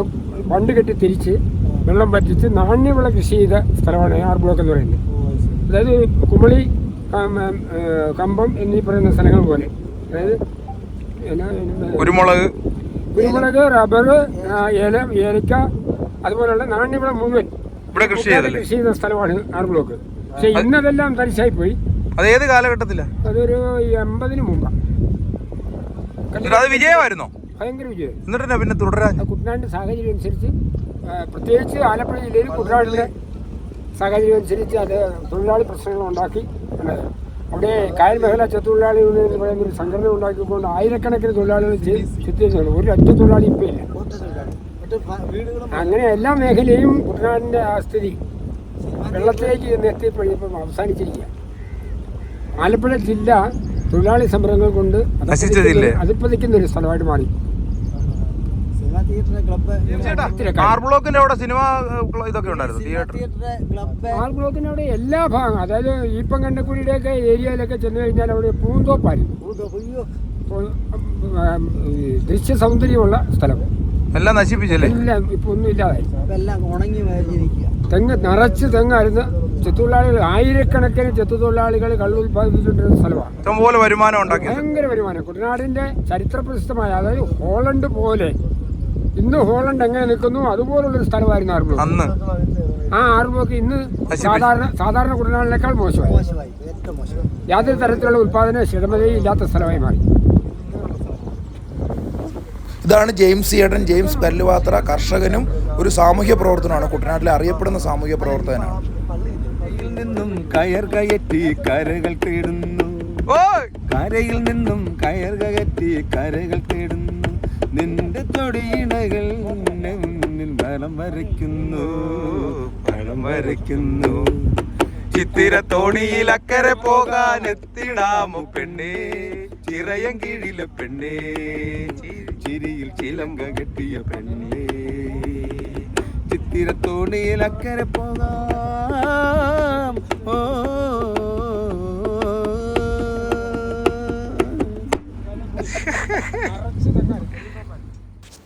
വണ്ട് കെട്ടി തിരിച്ച് വെള്ളം പറ്റിച്ച് നാണ്യവിള കൃഷി ചെയ്ത സ്ഥലമാണ് ആർ ബ്ലോക്ക് എന്ന് പറയുന്നത്. അതായത് കുമളി കമ്പം എന്നീ പറയുന്ന സ്ഥലങ്ങൾ പോലെ. അതായത് കുരുമുളക്. കുരുമുളക് റബ്ബർ ഏലം ഏലക്ക അതുപോലുള്ള നാണ്യവിള മുഴുവൻ ഇവിടെ കൃഷി ചെയ്തല്ലേ കൃഷി ചെയ്ത സ്ഥലമാണ് ആറ് ബ്ലോക്ക് പക്ഷെ ഇന്നതെല്ലാം തരിശായി പോയി അത് ഏത് കാലഘട്ടത്തിലാണ് അതൊരു എൺപതിന് മുമ്പാണ് അത് വിജയമായിരുന്നോ? ഭയങ്കര വിജയം. എന്നിട്ട് പിന്നെ തുടരാൻ കുട്ടനാടിന്റെ സാഹചര്യം അനുസരിച്ച് പ്രത്യേകിച്ച് ആലപ്പുഴ ജില്ലയിൽ കുട്ടനാടിന്റെ സാഹചര്യം അനുസരിച്ച് അത് തൊഴിലാളി പ്രശ്നങ്ങൾ ഉണ്ടാക്കി. അവിടെ കായൽ മേഖല ചെത്തൊഴിലാളി യൂണിയൻ എന്ന് പറയുന്ന ഒരു സംഘടന ഉണ്ടാക്കിക്കൊണ്ട് ആയിരക്കണക്കിന് തൊഴിലാളികൾ ചെത്തിയുള്ളൂ ഒരു ഒറ്റ തൊഴിലാളി ഇപ്പം ഇല്ല. അങ്ങനെ എല്ലാ മേഖലയും കുട്ടനാടിന്റെ ആ സ്ഥിതി വെള്ളത്തിലേക്ക് ചെന്ന് എത്തിയപ്പോഴിപ്പം അവസാനിച്ചിരിക്കുക. ആലപ്പുഴ ജില്ല തൊഴിലാളി സമരങ്ങൾ കൊണ്ട്. അതിപ്പതിക്കുന്ന ഒരു സ്ഥലമായിട്ട് മാറി. ആർ ബ്ലോക്കിന്റെ അവിടെ സിനിമ ഇതൊക്കെ ഉണ്ടായിരുന്നു തിയേറ്റർ. ആർ ബ്ലോക്കിനവിടെ എല്ലാ ഭാഗം അതായത് ഈപ്പം കണ്ടക്കുടിയുടെയൊക്കെ ഏരിയയിലൊക്കെ ചെന്ന് കഴിഞ്ഞാൽ അവിടെ പൂന്തോപ്പായിരുന്നു. ദൃശ്യ സൗന്ദര്യമുള്ള സ്ഥലം. എല്ലാം നശിപ്പിച്ചല്ലേ? എല്ലാം ഇപ്പൊ ഒന്നും ഇല്ലാതായി എല്ലാം ഉണങ്ങി തെങ്ങ് നിറച്ച് തെങ്ങായിരുന്നു. ചെത്തുതൊഴിലാളികൾ ആയിരക്കണക്കിന് ചെത്തുതൊഴിലാളികൾ കള്ള് ഉത്പാദിപ്പിച്ചുകൊണ്ടിരുന്ന സ്ഥലമാണ്. ഇഷ്ടംപോലെ വരുമാനം ഉണ്ടാക്കി. ഭയങ്കര വരുമാനം. കുട്ടനാടിന്റെ ചരിത്ര പ്രസിദ്ധമായ അതായത് ഹോളണ്ട് പോലെ. ഇന്ന് ഹോളണ്ട് എങ്ങനെ നിൽക്കുന്നു? അതുപോലുള്ളൊരു സ്ഥലമായിരുന്നു ആർബ്ലോക്ക് അന്ന്. ആ ആർബ്ലോക്ക് ഇന്ന് സാധാരണ സാധാരണ കുട്ടനാടിനേക്കാൾ മോശമായി. മോശമായി. ഏറ്റവും മോശം യാതൊരു തരത്തിലുള്ള ഉത്പാദന ക്ഷമതയും ഇല്ലാത്ത സ്ഥലമായി മാറി. ഇതാണ് ജെയിംസ് ഏടൻ ജെയിംസ് കല്ലുപാത്ര കർഷകനും ഒരു സാമൂഹ്യ പ്രവർത്തനമാണ്. കുട്ടനാട്ടിലെ അറിയപ്പെടുന്ന സാമൂഹ്യ പ്രവർത്തകനാണ്. നിന്നും കയർ കയറ്റി കരകൾ തേടുന്നു. കരയിൽ നിന്നും കയർ കയറ്റി കരകൾ തേടുന്നു. നിന്റെ തൊടിയിണകൾ നിന്നെ മുന്നിൽ വലം വരയ്ക്കുന്നു. വലം വരയ്ക്കുന്നു. ചിത്തിര തോണിയിൽ അക്കരെ പോകാൻ എത്തിടാമോ പെണ്ണേ? ചിറയം കീഴിലെ പെണ്ണേ. ചിരിയിൽ ചിലങ്ക കെട്ടിയ പെണ്ണേ. ചിത്തിരത്തോണിയിൽ അക്കരെ പോകാം. ഓ.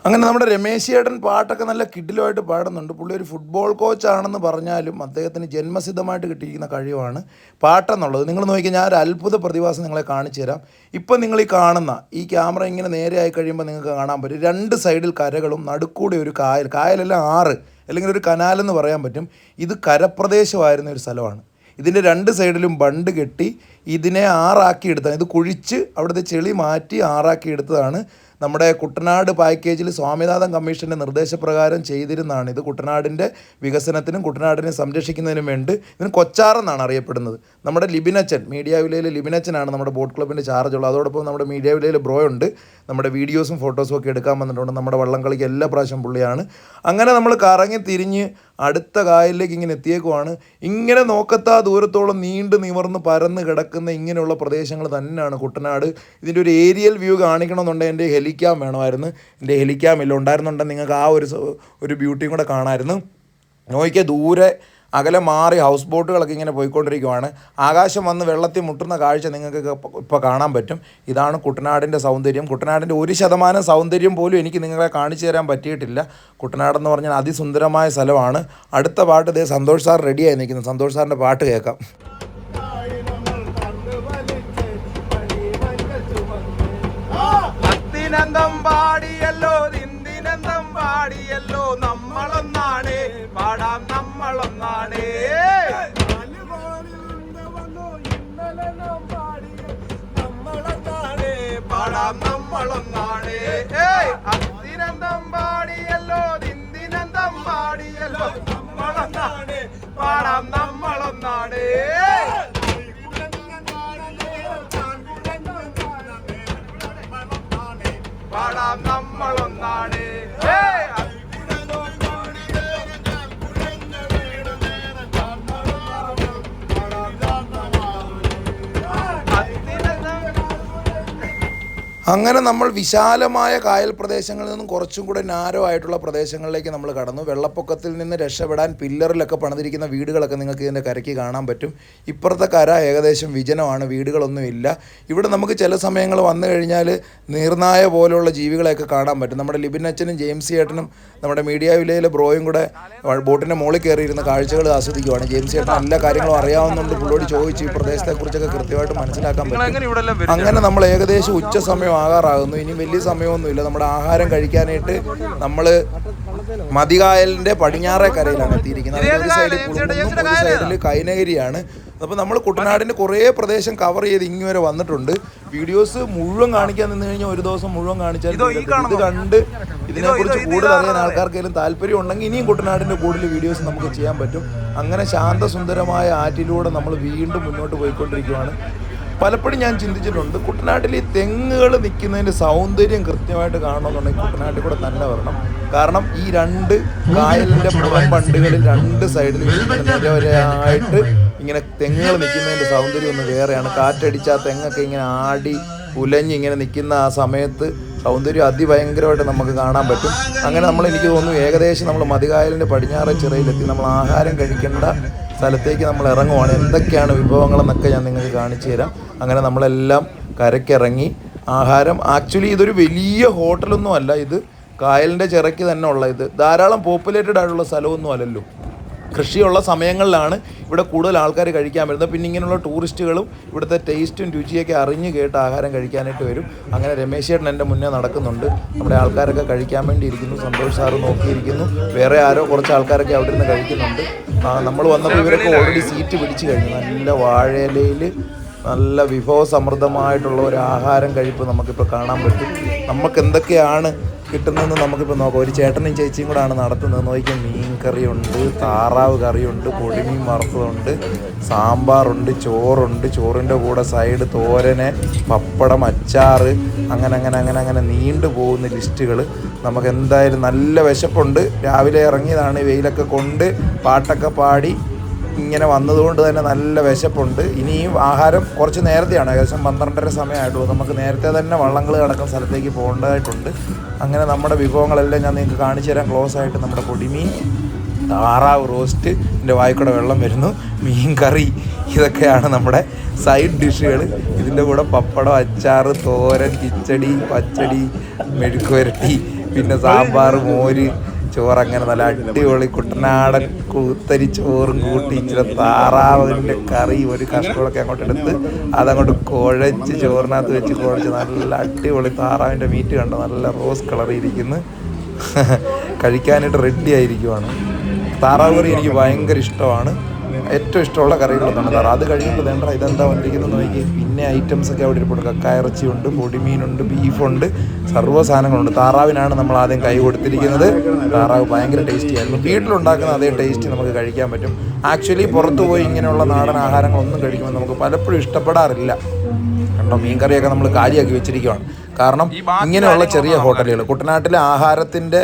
അങ്ങനെ നമ്മുടെ രമേശ് ഏട്ടൻ പാട്ടൊക്കെ നല്ല കിഡിലുമായിട്ട് പാടുന്നുണ്ട്. പുള്ളി ഒരു ഫുട്ബോൾ കോച്ചാണെന്ന് പറഞ്ഞാലും അദ്ദേഹത്തിന് ജന്മസിദ്ധമായിട്ട് കിട്ടിയിരിക്കുന്ന കഴിവാണ് പാട്ടെന്നുള്ളത്. നിങ്ങൾ നോക്കിയാൽ ഞാൻ ഒരു അത്ഭുത പ്രതിഭാസം നിങ്ങളെ കാണിച്ചു തരാം. ഇപ്പം നിങ്ങൾ ഈ കാണുന്ന ഈ ക്യാമറ ഇങ്ങനെ നേരെ ആയി കഴിയുമ്പോൾ നിങ്ങൾക്ക് കാണാൻ പറ്റും. രണ്ട് സൈഡിൽ കരകളും നടുക്കൂടെ ഒരു കായൽ കായലല്ല ആറ് അല്ലെങ്കിൽ ഒരു കനാലെന്ന് പറയാൻ പറ്റും. ഇത് കരപ്രദേശമായിരുന്ന ഒരു സ്ഥലമാണ്. ഇതിന്റെ രണ്ട് സൈഡിലും ബണ്ട് കെട്ടി ഇതിനെ ആറാക്കി എടുത്താണ്. ഇത് കുഴിച്ച് അവിടുത്തെ ചെളി മാറ്റി ആറാക്കി എടുത്തതാണ് നമ്മുടെ കുട്ടനാട് പാക്കേജിൽ സ്വാമിനാഥൻ കമ്മീഷന്റെ നിർദ്ദേശപ്രകാരം ചെയ്തിരുന്നതാണ്. ഇത് കുട്ടനാടിന്റെ വികസനത്തിനും കുട്ടനാടിനെ സംരക്ഷിക്കുന്നതിനും വേണ്ടി ഇതിന് കൊച്ചാറെന്നാണ് അറിയപ്പെടുന്നത്. നമ്മുടെ ലിബിനച്ചൻ മീഡിയ വിലയിലെ ലിബിനച്ചനാണ് നമ്മുടെ ബോട്ട് ക്ലബിന്റെ ചാർജ് ഉള്ളത്. അതോടൊപ്പം നമ്മുടെ മീഡിയ വിലയിൽ ബ്രോ ഉണ്ട്. നമ്മുടെ വീഡിയോസും ഫോട്ടോസും ഒക്കെ എടുക്കാൻ വന്നിട്ടുണ്ട്. നമ്മുടെ വള്ളം കളിക്ക് എല്ലാ പ്രാവശ്യം പുള്ളിയാണ്. അങ്ങനെ നമ്മൾ കറങ്ങി തിരിഞ്ഞ് അടുത്ത കായലിലേക്ക് ഇങ്ങനെ എത്തിയേക്കുവാണ്. ഇങ്ങനെ നോക്കത്താ ദൂരത്തോളം നീണ്ടു നിവർന്ന് പരന്ന് കിടക്കുന്ന ഇങ്ങനെയുള്ള പ്രദേശങ്ങൾ തന്നെയാണ് കുട്ടനാട്. ഇതിന്റെ ഒരു ഏരിയൽ വ്യൂ കാണിക്കണമെന്നുണ്ടെങ്കിൽ എന്റെ ഹെലിക്യാം വേണമായിരുന്നു. എന്റെ ഹെലിക്യാം ഇല്ല ഉണ്ടായിരുന്നുണ്ടെങ്കിൽ നിങ്ങൾക്ക് ആ ഒരു ഒരു ബ്യൂട്ടിയും കൂടെ കാണാമായിരുന്നു. നോക്കിയാൽ ദൂരെ അകലെ മാറി ഹൗസ് ബോട്ടുകളൊക്കെ ഇങ്ങനെ പോയിക്കൊണ്ടിരിക്കുവാണ്. ആകാശം വന്ന് വെള്ളത്തിൽ മുട്ടുന്ന കാഴ്ച നിങ്ങൾക്ക് ഇപ്പോൾ കാണാൻ പറ്റും. ഇതാണ് കുട്ടനാടിന്റെ സൗന്ദര്യം. കുട്ടനാടിന്റെ ഒരു ശതമാനം സൗന്ദര്യം പോലും എനിക്ക് നിങ്ങളെ കാണിച്ചു തരാൻ പറ്റിയിട്ടില്ല. കുട്ടനാടെന്ന് പറഞ്ഞാൽ അതിസുന്ദരമായ സ്ഥലമാണ്. അടുത്ത പാട്ട് ഇതേ സന്തോഷ് സാർ റെഡിയായി നിൽക്കുന്നു. സന്തോഷ് സാറിന്റെ പാട്ട് കേൾക്കാം. പാടിയല്ലോ നമ്മളൊന്നാണ് ഏയ്! അത്തിനന്തം പാടിയല്ലോ ഇന്ദിനന്തം പാടിയല്ലോ നമ്മളൊന്നാണ് പാടാം നമ്മളൊന്നാണ് പാടാം നമ്മളൊന്നാണ് ഏയ്! അങ്ങനെ നമ്മൾ വിശാലമായ കായൽ പ്രദേശങ്ങളിൽ നിന്നും കുറച്ചും കൂടെ നാരോ ആയിട്ടുള്ള പ്രദേശങ്ങളിലേക്ക് നമ്മൾ കടന്നു. വെള്ളപ്പൊക്കത്തിൽ നിന്ന് രക്ഷപ്പെടാൻ പില്ലറിലൊക്കെ പണിതിരിക്കുന്ന വീടുകളൊക്കെ നിങ്ങൾക്ക് ഇതിന്റെ കരയ്ക്ക് കാണാൻ പറ്റും. ഇപ്പുറത്തെ കര ഏകദേശം വിജനമാണ് വീടുകളൊന്നുമില്ല ഇവിടെ നമുക്ക് ചില സമയങ്ങൾ വന്നു കഴിഞ്ഞാൽ നീർനായ പോലെയുള്ള ജീവികളെയൊക്കെ കാണാൻ പറ്റും. നമ്മുടെ ലിബിൻ അച്ഛനും ജെയിംസ് ചേട്ടനും നമ്മുടെ മീഡിയ വിലയിലെ ബ്രോയും കൂടെ ബോട്ടിന്റെ മുകളിൽ കയറിയിരുന്ന കാഴ്ചകൾ ആസ്വദിക്കുവാണ്. ജെയിംസ് ചേട്ടൻ എല്ലാ കാര്യങ്ങളും അറിയാവുന്നതുകൊണ്ട് പുള്ളിയോട് ചോദിച്ചു ഈ പ്രദേശത്തെക്കുറിച്ചൊക്കെ കൃത്യമായിട്ട് മനസ്സിലാക്കാൻ പറ്റും. അങ്ങനെ നമ്മൾ ഏകദേശം ഉച്ച സമയം ആകാറാകുന്നു. ഇനി വലിയ സമയമൊന്നുമില്ല. നമ്മുടെ ആഹാരം കഴിക്കാനായിട്ട് നമ്മൾ മതികായലിന്റെ പടിഞ്ഞാറേ കരയിലാണ് എത്തിയിരിക്കുന്നത്. അതിന്റെ ഒരു സൈഡിൽ കുളുമ്പും ഒരു സൈഡിൽ കൈനഗിരിയാണ്. അപ്പോൾ നമ്മൾ കുട്ടനാടിന്റെ കുറേ പ്രദേശം കവർ ചെയ്ത് ഇങ്ങനെ വരെ വന്നിട്ടുണ്ട്. വീഡിയോസ് മുഴുവൻ കാണിക്കാൻ നിന്ന് കഴിഞ്ഞാൽ ഒരു ദിവസം മുഴുവൻ കാണിച്ചാൽ ഇത് കണ്ട് ഇതിനെക്കുറിച്ച് കൂടുതൽ അറിയാൻ ആൾക്കാർക്കെങ്കിലും താല്പര്യം ഉണ്ടെങ്കിൽ ഇനിയും കുട്ടനാടിന്റെ കൂടുതൽ വീഡിയോസ് നമുക്ക് ചെയ്യാൻ പറ്റും. അങ്ങനെ ശാന്തസുന്ദരമായ ആറ്റിലൂടെ നമ്മൾ വീണ്ടും മുന്നോട്ട് പോയിക്കൊണ്ടിരിക്കുകയാണ് പലപ്പോഴും ഞാൻ ചിന്തിച്ചിട്ടുണ്ട് കുട്ടനാട്ടിൽ ഈ തെങ്ങുകൾ നിൽക്കുന്നതിന്റെ സൗന്ദര്യം കൃത്യമായിട്ട് കാണണമെന്നുണ്ടെങ്കിൽ കുട്ടനാട്ടിൽ കൂടെ തന്നെ വരണം. കാരണം ഈ രണ്ട് കായലിന്റെ പുറം പണ്ടുകളിൽ രണ്ട് സൈഡിൽ നിരവരായിട്ട് ഇങ്ങനെ തെങ്ങുകൾ നിൽക്കുന്നതിന്റെ സൗന്ദര്യം ഒന്ന് വേറെയാണ്. കാറ്റടിച്ച ആ തെങ്ങൊക്കെ ഇങ്ങനെ ആടി ഉലഞ്ഞ് ഇങ്ങനെ നിൽക്കുന്ന ആ സമയത്ത് സൗന്ദര്യം അതിഭയങ്കരമായിട്ട് നമുക്ക് കാണാൻ പറ്റും. അങ്ങനെ നമ്മൾ എനിക്ക് തോന്നുന്നു ഏകദേശം നമ്മൾ മതികായലിന്റെ പടിഞ്ഞാറ് ചിറയിലെത്തി. നമ്മൾ ആഹാരം കഴിക്കേണ്ട സ്ഥലത്തേക്ക് നമ്മൾ ഇറങ്ങുവാണ്. എന്തൊക്കെയാണ് വിഭവങ്ങളെന്നൊക്കെ ഞാൻ നിങ്ങൾക്ക് കാണിച്ചു തരാം. അങ്ങനെ നമ്മളെല്ലാം കരക്കിറങ്ങി ആഹാരം. ആക്ച്വലി ഇതൊരു വലിയ ഹോട്ടലൊന്നും അല്ല ഇത്. കായലിന്റെ ചിറയ്ക്ക് തന്നെ ഉള്ള ഇത്. ധാരാളം പോപ്പുലേറ്റഡ് ആയിട്ടുള്ള സ്ഥലമൊന്നും അല്ലല്ലോ. കൃഷിയുള്ള സമയങ്ങളിലാണ് ഇവിടെ കൂടുതൽ ആൾക്കാർ കഴിക്കാൻ വരുന്നത്. പിന്നെ ഇങ്ങനെയുള്ള ടൂറിസ്റ്റുകളും ഇവിടുത്തെ ടേസ്റ്റും രുചിയൊക്കെ അറിഞ്ഞ് കേട്ട് ആഹാരം കഴിക്കാനായിട്ട് വരും. അങ്ങനെ രമേശ് ചേട്ടൻ എന്റെ മുന്നേ നടക്കുന്നുണ്ട്. നമ്മുടെ ആൾക്കാരൊക്കെ കഴിക്കാൻ വേണ്ടി ഇരിക്കുന്നു സന്തോഷ് സാറ് നോക്കിയിരിക്കുന്നു. വേറെ ആരോ കുറച്ച് ആൾക്കാരൊക്കെ അവിടെ നിന്ന് കഴിക്കുന്നുണ്ട് നമ്മൾ വന്നപ്പോൾ ഇവരൊക്കെ ഓൾറെഡി സീറ്റ് പിടിച്ച് കഴിഞ്ഞു. നല്ല വാഴയിലയിൽ നല്ല വിഭവസമൃദ്ധമായിട്ടുള്ള ഒരു ആഹാരം കഴിപ്പ് നമുക്കിപ്പോൾ കാണാൻ പറ്റും. നമുക്ക് എന്തൊക്കെയാണ് കിട്ടുന്നതെന്ന് നമുക്കിപ്പോൾ നോക്കാം. ഒരു ചേട്ടനും ചേച്ചിയും കൂടാണ് നടത്തുന്നത്. നോക്കിയാൽ മീൻ കറിയുണ്ട് താറാവ് കറിയുണ്ട് പൊടിമീൻ വറുത്തതുണ്ട് സാമ്പാറുണ്ട് ചോറുണ്ട് ചോറിന്റെ കൂടെ സൈഡ് തോരന് പപ്പടം അച്ചാറ് അങ്ങനെ അങ്ങനെ അങ്ങനെ അങ്ങനെ നീണ്ടു പോകുന്ന ലിസ്റ്റുകൾ നമുക്ക് എന്തായാലും നല്ല വിശപ്പുണ്ട്. രാവിലെ ഇറങ്ങിയതാണ് വെയിലൊക്കെ കൊണ്ട് പാട്ടൊക്കെ പാടി ഇങ്ങനെ വന്നതുകൊണ്ട് തന്നെ നല്ല വിശപ്പുണ്ട്. ഇനിയും ആഹാരം കുറച്ച് നേരത്തെയാണ്. ഏകദേശം പന്ത്രണ്ടര സമയമായിട്ടുള്ളൂ. നമുക്ക് നേരത്തെ തന്നെ വള്ളങ്ങൾ കിടക്കുന്ന സ്ഥലത്തേക്ക് പോകേണ്ടതായിട്ടുണ്ട്. അങ്ങനെ നമ്മുടെ വിഭവങ്ങളെല്ലാം ഞാൻ നിങ്ങൾക്ക് കാണിച്ചു തരാം. ക്ലോസ് ആയിട്ട് നമ്മുടെ പൊടിമീൻ താറാവ് റോസ്റ്റ് എന്റെ വായിക്കൂടെ വെള്ളം വരുന്നു. മീൻ കറി ഇതൊക്കെയാണ് നമ്മുടെ സൈഡ് ഡിഷുകൾ ഇതിന്റെ കൂടെ പപ്പടം അച്ചാർ തോരൻ കിച്ചടി പച്ചടി മെഴുക്കുവരട്ടി പിന്നെ സാമ്പാർ മോര് ചോറ് അങ്ങനെ നല്ല അടിപൊളി കുട്ടനാടൻ കൂത്തരി ചോറും കൂട്ടി ഇച്ചിരി താറാവിന്റെ കറി ഒരു കഷ്ടമൊക്കെ അങ്ങോട്ട് എടുത്ത് അതങ്ങോട്ട് കുഴച്ച് ചോറിനകത്ത് വെച്ച് കുഴച്ച് നല്ല അടിപൊളി താറാവിന്റെ മീറ്റ് കണ്ട? നല്ല റോസ് കളറിൽ ഇരിക്കുന്നു. കഴിക്കാനായിട്ട് റെഡി ആയിരിക്കുവാണ്. താറാവ് കറി എനിക്ക് ഭയങ്കര ഇഷ്ടമാണ്. ഏറ്റവും ഇഷ്ടമുള്ള കറികളൊന്നാണ് സാറ് അത് കഴിയുമ്പോൾ വേണ്ട ഇതെന്താ വന്നിരിക്കുന്നത് നോക്കി പിന്നെ ഐറ്റംസ് ഒക്കെ അവിടെ ഇരിപ്പുണ്ട്. കക്കയിറച്ചിയുണ്ട് പൊടിമീനുണ്ട് ബീഫുണ്ട് സർവ സാധനങ്ങളുണ്ട്. താറാവിനാണ് നമ്മൾ ആദ്യം കൈ കൊടുത്തിരിക്കുന്നത്. താറാവ് ഭയങ്കര ടേസ്റ്റി ആയിരുന്നു. വീട്ടിലുണ്ടാക്കുന്ന അതേ ടേസ്റ്റ് നമുക്ക് കഴിക്കാൻ പറ്റും. ആക്ച്വലി പുറത്തു പോയി ഇങ്ങനെയുള്ള നാടൻ ആഹാരങ്ങളൊന്നും കഴിക്കുമ്പോൾ നമുക്ക് പലപ്പോഴും ഇഷ്ടപ്പെടാറില്ല. കണ്ടോ മീൻകറിയൊക്കെ നമ്മൾ കാര്യമാക്കി വെച്ചിരിക്കുകയാണ് കാരണം ഇങ്ങനെയുള്ള ചെറിയ ഹോട്ടലുകൾ കുട്ടനാട്ടിലെ ആഹാരത്തിന്റെ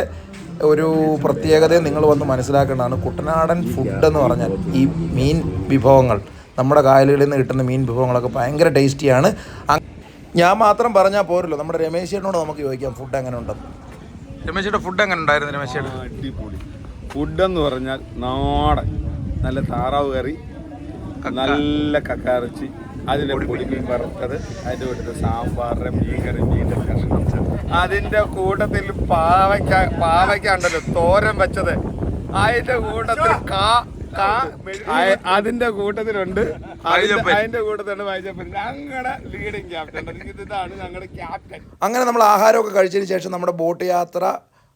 ഒരു പ്രത്യേകത നിങ്ങൾ വന്ന് മനസ്സിലാക്കേണ്ടതാണ്. കുട്ടനാടൻ ഫുഡ് എന്ന് പറഞ്ഞാൽ ഈ മീൻ വിഭവങ്ങൾ. നമ്മുടെ കായലുകളിൽ നിന്ന് കിട്ടുന്ന മീൻ വിഭവങ്ങളൊക്കെ ഭയങ്കര ടേസ്റ്റിയാണ് ഞാൻ മാത്രം പറഞ്ഞാൽ പോരല്ലോ. നമ്മുടെ രമേശ് ചേട്ടനോട് നമുക്ക് ചോദിക്കാം ഫുഡ് എങ്ങനെ ഉണ്ടെന്ന്. രമേശിയുടെ ഫുഡ് എങ്ങനെ ഉണ്ടായിരുന്നു രമേശ് അടിപൊളി. ഫുഡ് എന്ന് പറഞ്ഞാൽ നാടൻ. നല്ല താറാവ് കറി നല്ല കക്കാറച്ചി അതിന്റെ പൊടിമീൻ വറുത്തത് അതിന്റെ കൂട്ടത്തിൽ സാമ്പാറിന്റെ മീൻകറി മീന്റെ കഷ്ണം അതിന്റെ കൂട്ടത്തിൽ പാവയ്ക്ക പാവയ്ക്ക ഉണ്ടല്ലോ തോരൻ വെച്ചത്. അതിന്റെ കൂട്ടത്തിൽ കാ അതിന്റെ കൂട്ടത്തിലുണ്ട്. അതിന്റെ കൂട്ടത്തിലുണ്ട് വായിച്ചപ്പൻ ഞങ്ങളുടെ ലീഡിങ് ക്യാപ്റ്റൻ ഇതാണ് ഞങ്ങളുടെ ക്യാപ്റ്റൻ അങ്ങനെ നമ്മൾ ആഹാരമൊക്കെ കഴിച്ചതിന് ശേഷം നമ്മുടെ ബോട്ട് യാത്ര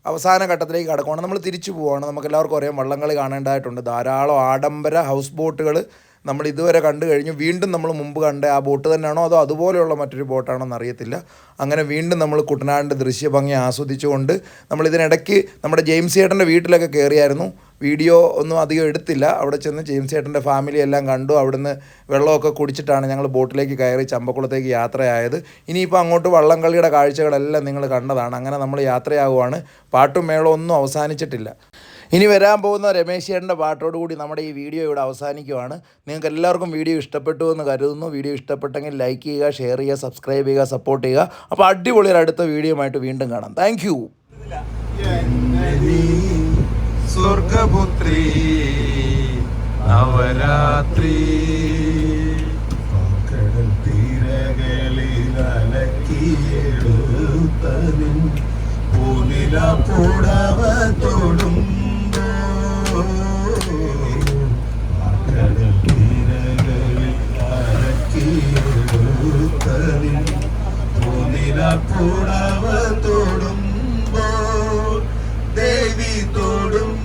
അവസാന ഘട്ടത്തിലേക്ക് കടക്കുകയാണ് നമ്മൾ തിരിച്ചു പോവുകയാണ് നമുക്ക് എല്ലാവർക്കും അറിയാം വള്ളംകളി കാണേണ്ടതായിട്ടുണ്ട്. ധാരാളം ആഡംബര ഹൗസ് ബോട്ടുകൾ നമ്മൾ ഇതുവരെ കണ്ടു കഴിഞ്ഞു. വീണ്ടും നമ്മൾ മുമ്പ് കണ്ട ആ ബോട്ട് തന്നെയാണോ അതോ അതുപോലെയുള്ള മറ്റൊരു ബോട്ടാണോ എന്നറിയത്തില്ല അങ്ങനെ വീണ്ടും നമ്മൾ കുട്ടനാടിന്റെ ദൃശ്യഭംഗി ആസ്വദിച്ചുകൊണ്ട് നമ്മൾ ഇതിനിടയ്ക്ക് നമ്മുടെ ജെയിംസ് ചേട്ടന്റെ വീട്ടിലൊക്കെ കയറിയായിരുന്നു. വീഡിയോ ഒന്നും അധികം എടുത്തില്ല. അവിടെ ചെന്ന് ജെയിംസ് ചേട്ടന്റെ ഫാമിലി എല്ലാം കണ്ടു. അവിടുന്ന് വെള്ളമൊക്കെ കുടിച്ചിട്ടാണ് ഞങ്ങൾ ബോട്ടിലേക്ക് കയറി ചമ്പക്കുളത്തേക്ക് യാത്രയായത്. ഇനിയിപ്പോൾ അങ്ങോട്ട് വള്ളംകളിയുടെ കാഴ്ചകളെല്ലാം നിങ്ങൾ കണ്ടതാണ്. അങ്ങനെ നമ്മൾ യാത്രയാകുവാണ് പാട്ടും മേളവും ഒന്നും അവസാനിച്ചിട്ടില്ല. ഇനി വരാൻ പോകുന്ന രമേശ് ചേട്ടന്റെ പാട്ടോട് കൂടി നമ്മുടെ ഈ വീഡിയോ ഇവിടെ അവസാനിക്കുവാണ്. നിങ്ങൾക്ക് എല്ലാവർക്കും വീഡിയോ ഇഷ്ടപ്പെട്ടു എന്ന് കരുതുന്നു. വീഡിയോ ഇഷ്ടപ്പെട്ടെങ്കിൽ ലൈക്ക് ചെയ്യുക ഷെയർ ചെയ്യുക സബ്സ്ക്രൈബ് ചെയ്യുക സപ്പോർട്ട് ചെയ്യുക. അപ്പോൾ അടിപൊളിയൊരു അടുത്ത വീഡിയോ ആയിട്ട് വീണ്ടും കാണാം. താങ്ക് സ്വർഗപുത്രി പുടവ തൊടുമ്പോ തീരുത്തനിൽ തോന്നിലപ്പുടവ തൊടുമ്പോ ദേവി തൊടുമ്പോ